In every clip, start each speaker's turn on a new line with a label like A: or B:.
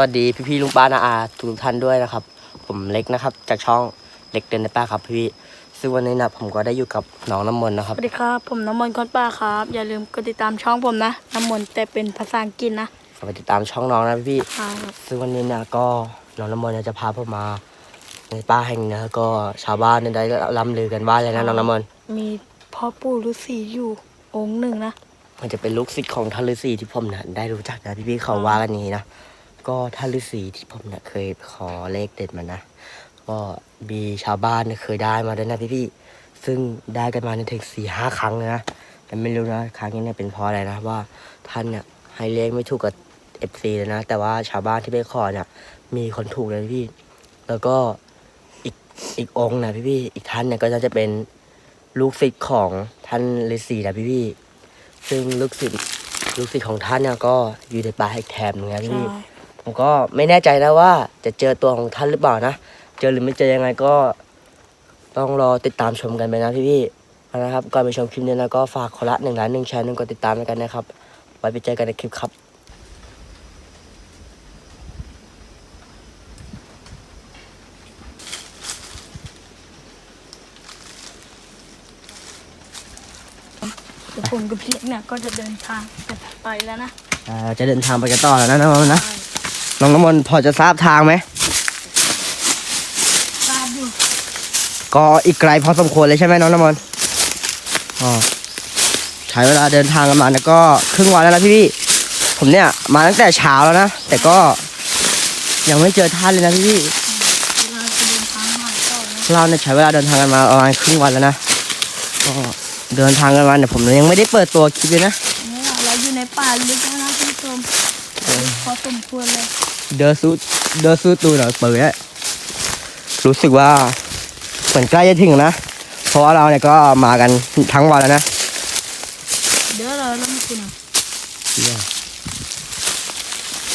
A: วัสดีพี่พี่ๆลุงป้านาอาทุกท่านด้วยนะครับ ผมเล็กนะครับ จากช่องเล็กเดินในป้าครับพี่ซึ่งวันนี้นะผมก็ได้อยู่กับน้องน้ำมนต์นะค
B: ส
A: รับ
B: วัสดีครับผมน้ำมนต์คนป่าครับ อย่าลืมกดติดตามช่องผมนะน้ำมนต์แต่เป็นภาษาอังกฤษนะ
A: ก็ไปติดตามช่องน้องนะพี่
B: ครับ
A: ๆซึ่งวันนี้เนี่ยก็น้องน้ำมนต์เนี่ยจะพาผมมา ในป้าแห่งนี้นะก็ชาวบ้านเนี่ยได้ล่ำลือกันว่าเลยนะน้องน้ำมนต์
B: มีพ่อปู่ฤาษีอยู่องค์หนึ่งนะ
A: มันจะเป็นลูกศิษย์ของท่านฤาษีที่ผมเนี่ยได้รู้จักนะพี่พี่ๆเขาว่ากันอย่างนี้นะ ก็ท่านฤาษีที่ผมเนี่ยเคยขอเลขเด็ดมานะ ก็มีชาวบ้านเนี่ยเคยได้มาด้วยนะพี่พี่ซึ่งได้กันมาในถึงสี่ห้าครั้งเลยนะแต่ไม่รู้นะครั้งนี้เนี่ยเป็นเพราะอะไรนะว่าท่านเนี่ยให้เลขไม่ถูกกับเอฟซีเลยนะ แต่ว่าชาวบ้านที่ไปขอเนี่ยมีคนถูกเลยพี่ แล้วก็อีกอีกองนะพี่พี่อีกท่านเนี่ยก็จะเป็นลูกศิษย์ของท่านฤาษีนะพี่พี่ซึ่งลูกศิษย์ลูกศิษย์ของท่านเนี่ยก็อยู่ในป่าอีกแถบหนึงนะ
B: ใช่
A: พี่ ผมก็ไม่แน่ใจนะว่า จะเจอตัวของท่านหรือเปล่านะ เจอหรือไม่เจอยังไงก็ต้องรอติดตามชมกันไปนะพี่พี่ๆเอานะครับก่อนไปชมคลิปนี้นะก็ฝากคนละหนึ่งล้านหนึ่งแชร์หนึ่งกดติดตามกันนะครับ ไว้ไปเจอกันในคลิปครับ
B: เดี๋ยวผมกับพี่เล็กเนี่ยก็จะเดินทางไปแล้วนะ
A: อ่าจะเดินทางไปกันต่อแล้วนะน้องน้ำมนต์นะ น้องน้ำมนต์พอจะทราบทางไหม
B: ทราบอยู่
A: ก็อีกไกลพอสมควรเลยใช่ไหมน้องน้ำมนต์อ๋อใช้เวลาเดินทางกันมาเนี่ยก็ครึ่งวันแล้วนะพี่พี่ๆผมเนี่ยมาตั้งแต่เช้าแล้วนะแต่ก็ยังไม่เจอท่านเลยนะพี่พี่
B: เวลาจะเดินทางมาต่อนะ
A: ๆเราเนี่ยใช้เวลาเดินทางกันมาประมาณครึ่งวันแล้วนะก็เดินทางกันมาเนี่ยผมยังไม่ได้เปิดตัวคลิปเลยนะ
B: เนี่ยเราอยู่ในป่าลึกแล้วนะคุณผู้ชมพอสมควรเลย
A: เดินสู้เดินสู้ตูหน่อยเปิดอะรู้สึกว่าเหมือนใกล้จะถึงนะ เพราะว่าเราเนี่ยก็มากันทั้งวันแล้วนะ
B: เดี๋ยวเราแล้วมาคุณอะ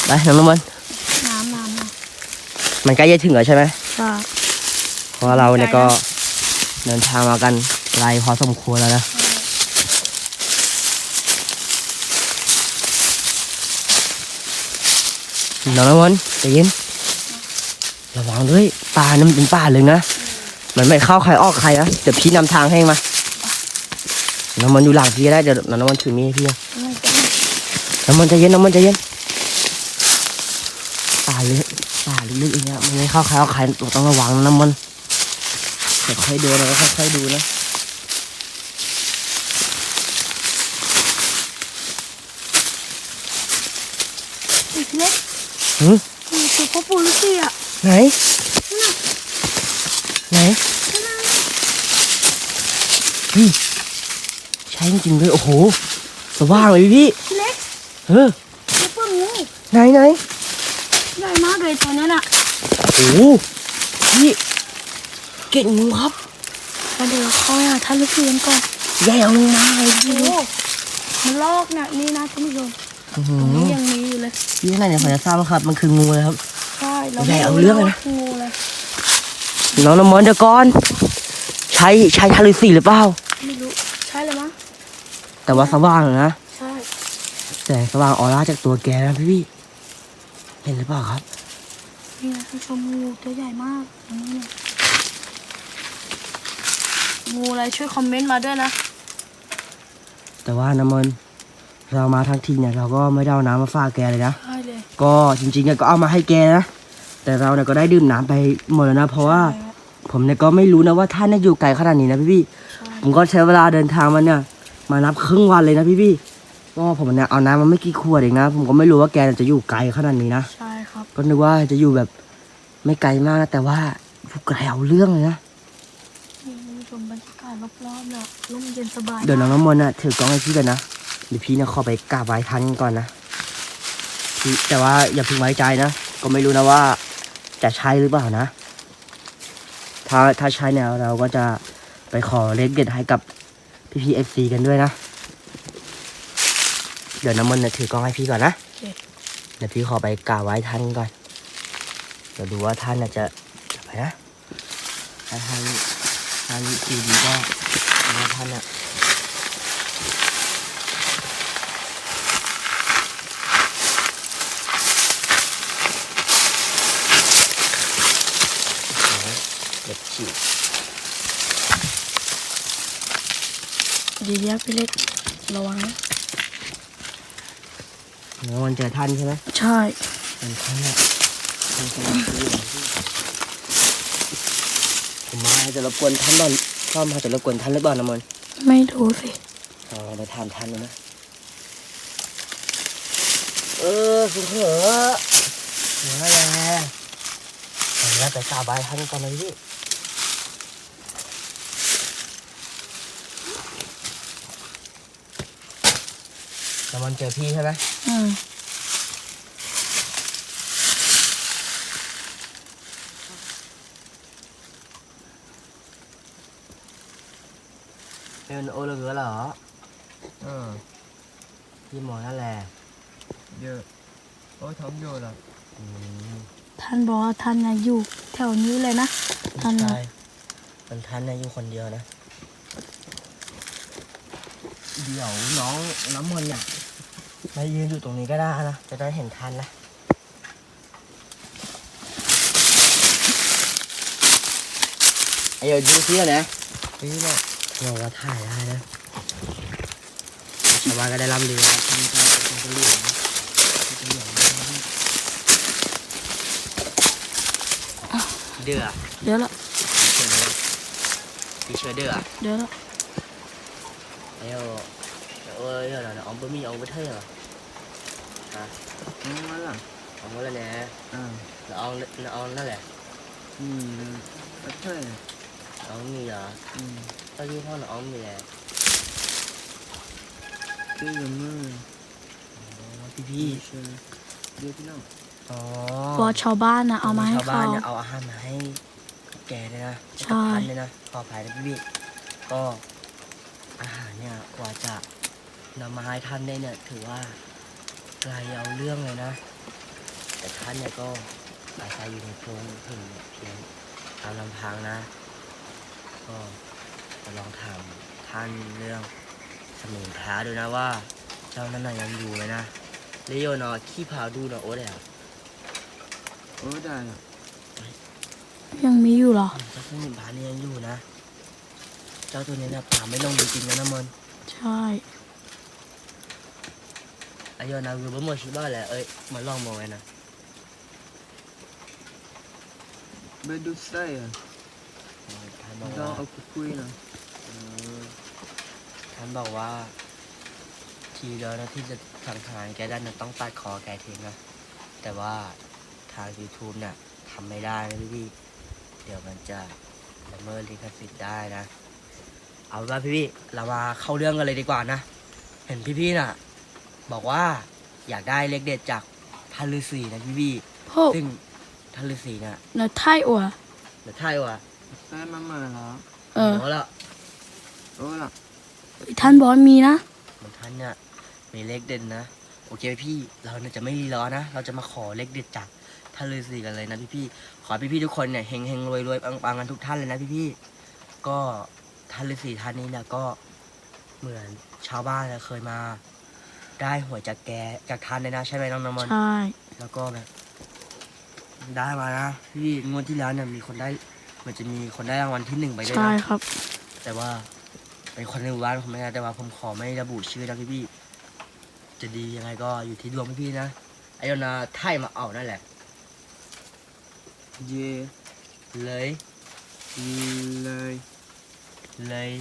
A: ไปน้องน้ำมัน
B: น้ำน้ำนะ
A: มันใกล้จะถึงแล้วใช่ไหม
B: จ้า
A: เพราะว่าเราเนี่ยก็เดินทางมากันไกลพอสมควรแล้วนะ น้องน้ำมันใจเย็นระวังด้วยป่านี่มันเป็นป่าเลยนะ มันไม่เข้าใครออกใครนะเดี๋ยวพี่นำทางให้มาน้ำมันอยู่หลังพี่ก็ได้เดี๋ยวน้ำมันถือมีดให้พี่นะ
B: น้ำ
A: มันใจเย็นน้ำมันใจเย็นป่าเลึกป่าลึกๆอย่างเงี้ยมันไม่เข้าใครออกใครต้องระวังนะน้ำมันค่อยๆเดินแล้วก็ค่อยๆดูนะ
B: อีกเล็ก
A: หืม
B: นี่คือพ่อปู่ฤาษีอะ
A: ไหน ไหนเฮ้ยใช่จริงๆด้วยโอ้โห สว่างเลยพี่
B: พี่เล็ก
A: เออ
B: ซุปเปอร์งู
A: ไหนไหน
B: ใหญ่มากเลยตัวนี้น่ะ
A: โอ้โหพี่เก่งงูครับ
B: แล้วเดี๋ยวคอยหาท่านฤาษีกันก่อน
A: ใหญ่เอาลงมาเลยพี่
B: โอ้มันลอกเนี่ยนี่นะท่านผู้ชม
A: อื้อหื
B: ตรง
A: อ
B: นี้ยัง มีอยู่เลย
A: พี่ข้างในเนี่ยผมจะทราบว่าครับ มันคืองูเลยครับ
B: ใช่เรา
A: ใหญ่เอาเรื่องเลยนะ
B: ว่างูเลย
A: น้องน้ำมนต์เดี๋ยวก่อน ใช้ใช้ทารุสีหรือเปล่า
B: ไม่รู้ ใช่เลยมั้ง
A: แต่ว่าสว่างอยู่นะ
B: ใช่
A: แสงสว่างออร่าจากตัวแกนะพี่พี่เห็นหรือเปล่าครับ
B: นี่นะท่านผู้ชมงูตัวใหญ่มากอันนี้เนี่ยงูอะไรช่วยคอมเมนต์มาด้วยนะ
A: แต่ว่าน้ำมนต์เรามาทั้งทีเนี่ยเราก็ไม่ได้เอาน้ำมาฝากแกเลยนะ
B: ใช่เลย
A: ก็จริงๆเนี่ยก็เอามาให้แกนะ แต่เราเนี่ยก็ได้ดื่มน้ำไปหมดแล้วนะ เพราะว่า
B: ใช่ครับ
A: ผมเนี่ยก็ไม่รู้นะว่าท่านเนี่ยอยู่ไกลขนาดนี้นะพี่พี่
B: ใช่
A: ผมก็ใช้เวลาเดินทางมาเนี่ย มานับครึ่งวันเลยนะพี่พี่ก็ผมเนี่ยเอาน้ำมาไม่กี่ขวดเองนะ ผมก็ไม่รู้ว่าแกจะอยู่ไกลขนาดนี้นะ
B: ใช่ครับ
A: ก็นึกว่าจะอยู่แบบไม่ไกลมากนะแต่ว่าอยู่ไกลเอาเรื่องเลยนะ
B: นี่ท่านผู้ชมบรรยากาศรอบๆเนี่ยร่มเย็นสบาย
A: เดี๋ยวน้องน้ำมนต์น่ะถือกล้องให้พี่กันนะ เดี๋ยวพี่เนี่ยขอไปกราบไหว้ท่านก่อนนะพี่ แต่ว่าอย่าเพิ่งไว้ใจนะ ก็ไม่รู้นะว่าจะใช่หรือเปล่านะ ถ้าถ้าใช่เนี่ยเราก็จะไปขอเลขเด็ดให้กับพี่พีเอฟซีกันด้วยนะ เดี๋ยวน้ำมนต์เนี่ยถือกล้องให้พี่ก่อนนะ
B: เดี๋
A: ยวพี่ขอไปกราบไหว้ท่านก่อน เดี๋ยวดูว่าท่านน่ะจะจะไปนะถ้าท่านท่านดีดีก็ว่าท่านน่ะ
B: น ดีเดียวพี่เล็กระวังนะ
A: นอนเจอท่านใช่ไหม
B: ใช่
A: เป็นท่านเนี่ยท่านจะมาซื้อของพี่ผมมาจะรบกวนท่านบ้างชอบมาจะรบกวนท่านหรือเปล่าน้ำมน
B: ไม่รู้สิ
A: เอาไปถามท่านเลยนะเออคุณเหรอเหนือแย่ผมจะไปกราบไหว้ท่านก่อนเลยพี่ น้ำมันต์เจอพี่ใช่ไหม
B: อืม
A: เป็นโอเลเกอเหรอ
C: เออ
A: พี่หมอนั่นแหละ
C: เยอะโอ้ท้องโยล่ะ
A: อืม
B: ท่านบอกว่าท่านนะอยู่แถวนี้เลยนะท่านนะ
A: ใช่มันท่านเนี่ยอยู่คนเดียวนะ เดี๋ยวน้องน้ำมนต์เนี่ย มายืนอยู่ตรงนี้ก็ได้นะ จะได้เห็นท่านนะ ไอ้เดี๋ยวดูซิก่อนนะ
C: นี่แหละ
A: เราว่าถ่ายได้นะชาวบ้านก็ได้ร่ำลือว่าท่านก็เป็นคนเหลืองนะเป็นเหลืองนะเดือ
B: เดี๋ยวละ
A: đi chơi được à?
B: เดี๋ยวละ
A: Eo, ơi, giờ là ông bữa mi ông mới thấy rồi.
C: อืมนั่นแหละ
A: Ông mới lên nè,
C: อ่า
A: là ông là ông nó là
C: นี่เลยก็ใช่
A: ông mi là
C: อืม
A: tao như thôi là ông mi là
C: ชื่อเมือ
A: tí
C: พี่
A: vi.
C: เชื่อเดี๋ยวพี่น้อง
B: พอชาวบ้านนะเอามาให้
A: ชาว
B: เขา
A: บ้านเนี่ยเอาอาหารมาให้แกเลยนะ
B: ใช่
A: กับท่านเลยนะขออภัยนะพี่พี่ก็อาหารเนี่ยกว่าจะ นำมาให้ท่านได้เนี่ยถือว่าไกลเอาเรื่องเลยนะ แต่ท่านเนี่ยก็อาศัยอยู่ในโพรงหินเนี่ยเพียงตามลำพังนะ ก็จะลองถามท่านเรื่องสมุนแพ้ดูนะว่า เจ้านั้นน่ะยังอยู่ไหมนะเลโยเนาะขี้พาดูเนาะโอ้เดี๋ยว
C: โอ้ได้ละ
B: ยังมีอยู่เหรอ
A: เจ้าสมุนแพ้นี่ยังอยู่นะ เจ้าตัวนี้เนี่ยป่าไม่ลงจริงๆนะน้ำมัน
B: ใช่
A: อายุนาคือบ่หมดชิบ้าแหละเอ้ยมาลองมองไว้นะ
C: ไปดูไส้อะ
A: ท่านบอก
C: เรา
A: ว่า
C: เอาไปคุยนะ
A: เออท่านบอกว่า ทีเดียวนะที่จะสังหารแกได้นะต้องตัดคอแกทิ้งนะแต่ว่าทาง YouTube เนี่ยทำไม่ได้นะพี่พี่ๆเดี๋ยวมันจะละเมิดลิขสิทธิ์ได้นะ เอาเป็นว่าพี่พี่ๆเรามาเข้าเรื่องกันเลยดีกว่านะ เห็นพี่พี่ๆน่ะ บอกว่าอยากได้เลขเด็ดจากท่านฤาษีนะพี่พี่
B: โอ้
A: ๆซึ่งท่านฤาษีเนี่ย
B: เนื้อไทยอัว
A: เดี๋ยวท่ายว่ะ
C: ไส้มามาแล้ว
B: เออ
A: โอ้ละ
C: โอ้ล่ะ
B: ท่านบอกว่ามีนะ
A: เหมือนท่านเนี่ยมีเลขเด่นนะโอเคพี่เราเนี่ยจะไม่รีรอนะ เราจะมาขอเลขเด็ดจากท่านฤาษีกันเลยนะพี่พี่ๆขอพี่พี่ๆทุกคนเนี่ยเฮงเฮงรวยรวยปังปังกันทุกท่านเลยนะพี่พี่ๆก็ท่านฤาษีท่านนี้เนี่ยก็เหมือนชาวบ้านเนี่ยเคยมา ได้หวยจากแกจากท่านเลยนะ ใช่ไหมน้องน้ำมัน
B: ใช่
A: แล้วก็แบบ ได้มานะพี่งวดที่แล้วเนี่ยมีคนได้มันจะมีคนได้รางวัลที่หนึ่งไปด้วย
B: ใช่
A: นะ ครับ แต่ว่าเป็นคนในหมู่บ้านผมไม่ได้แต่ว่าผมขอไม่ระบุชื่อนะพี่พี่ๆจะดียังไงก็อยู่ที่ดวงพี่พี่ๆนะไอ้โยนาไท่มาเอานั่นแหละ
C: เย่
A: เลย
C: เลย
A: เลย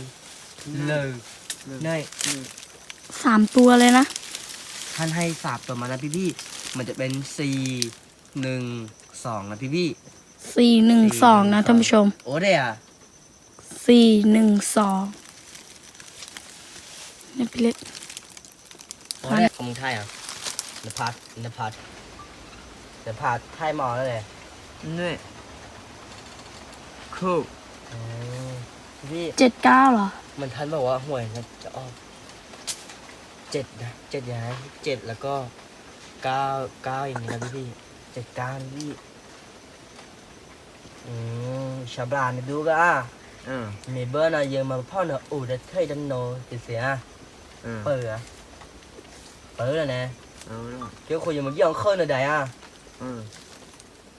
A: เลย
C: เลย
A: เนย
C: เลย
B: สามตัวเลยนะ
A: ท่านให้สาบตัวมานะพี่พี่ๆมันจะเป็นสี่หนึ่งสองนะพี่พี่
B: สี่หนึ่งสองนะท่านผู้ชม
A: ๆโอ้เดีย
B: สี่หนึ่งสองนี่พี่เล็ก
A: โอ้เดียของมึงไทยอะนภัสนภัสนภัสไทยมาแล้วเลย
C: เนี่ยคู่
A: อืมพี่
B: เจ็ดเก้าเหรอ
A: มันท่านบอกว่าหวยนะจะออก เจ็ดนะเจ็ดย้ายเจ็ดแล้วก็เก้าเก้าอย่างนี้นะพี่พี่เจ็ดเก้านะพี่อืมชาวบ้านเนี่ยดูก็อะ
C: อ่า
A: มีเบอร์นะเยอะมาพ่อเนอะอูดัดเคยดันโนติเสีย
C: อ่า
A: เปิดอะเปิดแล้วนะ
C: เอาล่ะ
A: เกี่ยวคุยยังมาย่องเคยเนอะใดอะ
C: อ่า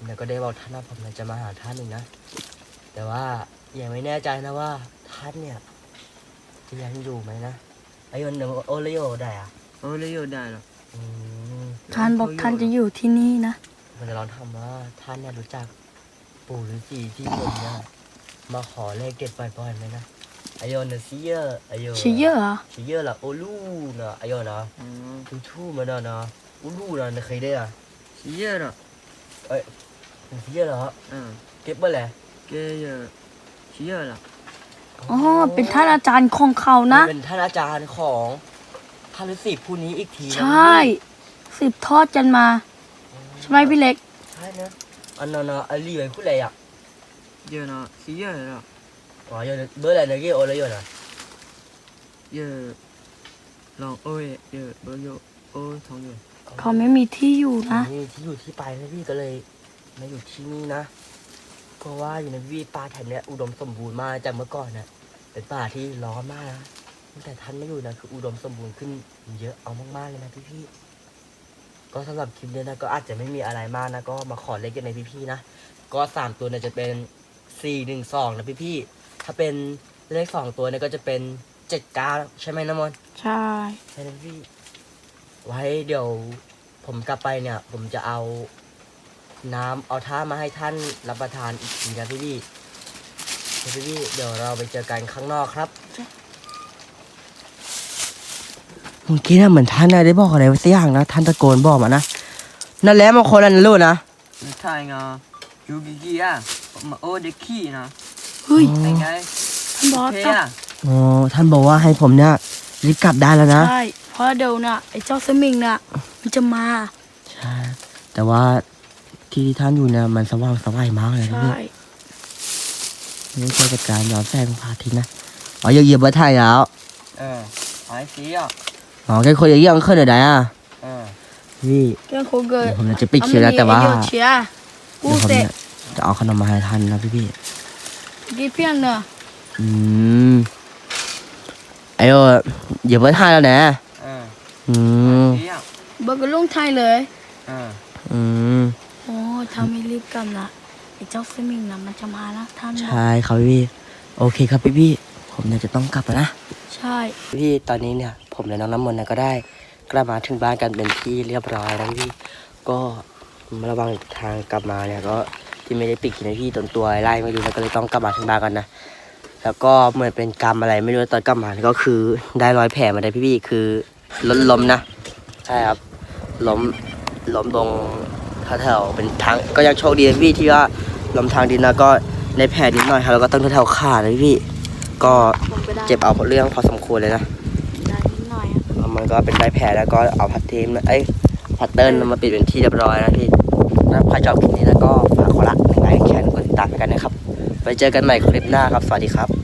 A: เดี๋ยวก็ได้บอกท่านว่าผมจะมาหาท่านหนึ่งนะ แต่ว่ายังไม่แน่ใจนะว่าท่านเนี่ยจจะยังอยู่ไหมนะ ไอโยนเดี๋ยวโอเลโอได้อะ
C: โอ้เลยอยู่ได้หรอ
A: อืม
B: ท่านบอกท่านจะอยู่ที่นี่นะ
A: มันจะลองทำว่าท่านเนี่ยรู้จักปู่ฤาษีที่ผมเนี่ยมาขอเลขเด็ดบ่อยๆไหมนะไอโยนเนอะซีเยอร์ไอโยน
B: ชิเยอะเหรอ
A: ซีเยอร์ละโอลูนะไอโยนนะ
C: อ๋อ
A: ทูทูมันนะนะอูลูนะนะเคยได้อะ
C: ชิเยอะหรอ
A: ซีเยอร์เหรอ
C: อ่า
A: เก็บไว้แหละ
C: แกเยอะชิเยอะหรอ
B: อ๋อเป็นท่านอาจารย์ของเขานะ
A: เป็นท่านอาจารย์ของท่านฤาษีผู้นี้อีกทีนะ
B: ใช่สืบทอดกันมา ใช่ไหมพี่เล็ก
A: ใช่นะอันนั้นนะอันนี้เป็นผู้ใดอะ
C: เยอะเนาะชิเยอะหรอ
A: อ๋อโยนเบอร์อะไรนะกี่โอเลยโยนอะ
C: เยอะลองโอ้ยเยอะเบอร์โยโอ้ทองเยอะ
B: เขาไม่มีที่อยู่นะ
A: นี่ที่อยู่ที่ไปนะพี่ก็เลยมาอยู่ที่นี่นะ เพราะว่าอยู่ในพี่ป่าแถบเนี้ยอุดมสมบูรณ์มากจากเมื่อก่อนน่ะเป็นป่าที่ร้อนมากนะตั้งแต่ท่านไม่อยู่นะคืออุดมสมบูรณ์ขึ้นเยอะเอามากๆเลยนะพี่พี่ๆก็สำหรับคลิปเนี้ยนะก็อาจจะไม่มีอะไรมากนะก็มาขอเลขกันในพี่พี่ๆนะก็สามตัวเนี่ยจะเป็นสี่หนึ่งสองนะพี่พี่ๆถ้าเป็นเลขสองตัวเนี่ยก็จะเป็นเจ็ดเก้าใช่ไหมน้ำมนต์
B: ใช่
A: ใช่นะพี่ ไว้เดี๋ยวผมกลับไปเนี่ย ผมจะเอา น้ำเอาท่ามาให้ท่านรับประทานอีกทีนะพี่พี่เดี๋ยวพี่พี่เดี๋ยวเราไปเจอกันข้างนอกครับเมื่อกี้นะเหมือนท่านนะได้บอกอะไรไว้สักอย่างนะท่านตะโกนบอกมานะนั่นแหละมาคนละนะลูกนะ
C: ไม่ใช่ไงยูกิกิอะมาโอ้เด็กขี้นะ
B: เฮ้ย
C: ไงไง
B: ท่านบอส
C: เท
B: ต้อง
C: อะ
A: อ๋อท่านบอกว่าให้ผมเนี่ยรีบกลับได้แล้วนะ
B: ใช่เพราะเดี๋ยวน่ะไอ้เจ้าสมิงน่ะมันจะมา
A: ใช่แต่ว่า ที่ท่านอยู่เนี่ยมันสว่างสวายมากเลยนะ
B: ใช่
A: พี่นี่ช่วยจัดการย้อนแสงพระอาทิตย์นะอ๋อเหยียบไว้ไทยแล้ว
C: เออหายสีอะ
A: อ๋อแค่คนอย่างเงี้ยมันขึ้นไหนอะ
C: เออ
A: พี่
B: เรื่องโคเกิ
A: เดี๋
B: ด
A: ยวผมจะปิดคลิปแล้วแต่ว่า
B: เอมเชียกู
A: เดี๋ยวผม
B: เตะ
A: เนี่ยจะเอาขนมมาให้ท่านนะพี่พี่
B: กี่เพียงเนอะ
A: ๆอืมไอ้โอ้เหยียบไว้ไทยแล้วนะ
C: เออ
A: อืม
C: สีอะ
B: เบิกกับลุงไทยเลย
C: เออ
A: อืม
B: โอ้ ถ้าไม่รีบกลับนะไอ้เจ้าสมิงน่ะมันจะมาแล้วท่านบอก
A: ใช่ครับพี่พี่โอเคครับพี่พี่ผมเนี่ยจะต้องกลับแล้วนะ
B: ใช่
A: พี่ตอนนี้เนี่ย ผมและน้องน้ำมนต์เนี่ยก็ได้กลับมาถึงบ้านกันเป็นที่เรียบร้อยแล้วพี่ก็ระหวังทางกลับมาเนี่ยก็ที่ไม่ได้ปิดนะพี่ตนตัวไล่ไม่ดูแล้วก็เลยต้องกลับมาถึงบ้านกันนะแล้วก็เหมือนเป็นกรรมอะไรไม่รู้ตอนกลับมาก็คือได้รอยแผลมาได้พี่พี่คือล้มล้มนะ ใช่ครับล้มล้มตรง แถวๆเป็นทางก็ยังโชคดีนะพี่ที่ว่าล้มทางดินนะก็ในแผลนิดหน่อยครับแล้วก็ต้องแถวๆขานะพี่ ก็
B: ผมก็ได้
A: เจ็บเอาเรื่องพอสมควรเลยนะ
B: ได้นิดหน่อยอะ
A: แล้วมันก็เป็นได้แผลแล้วก็เอาพัดเทมเอ้ยพัดเติ้ลมาปิดเป็นที่เรียบร้อยนะพี่ถ้าใครชอบคลิปนี้แล้วก็ฝากขอรักหนึ่งไลค์แค่นกดติดตามกันนะครับไปเจอกันใหม่คลิปหน้าครับ สวัสดีครับ